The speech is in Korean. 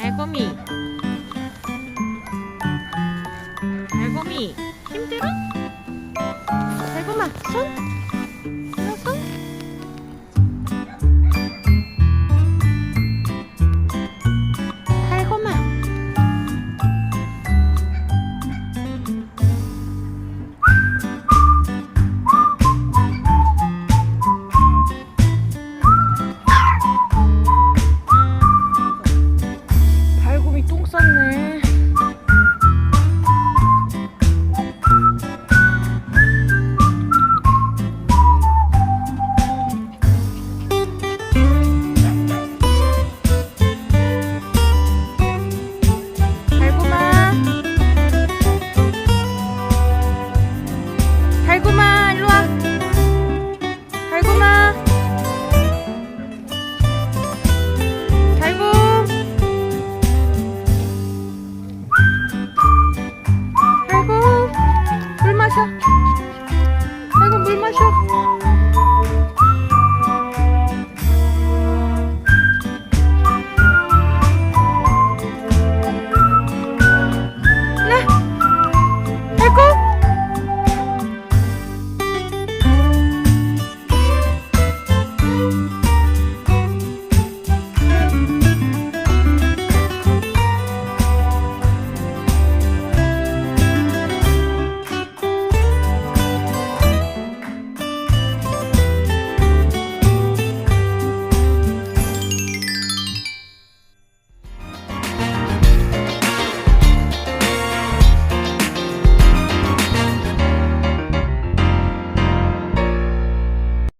달곰이 달곰이 힘들어? 달곰아 손 달구마 일로와. 달구마. 달구. 달구. 물 마셔. 달구 물 마셔.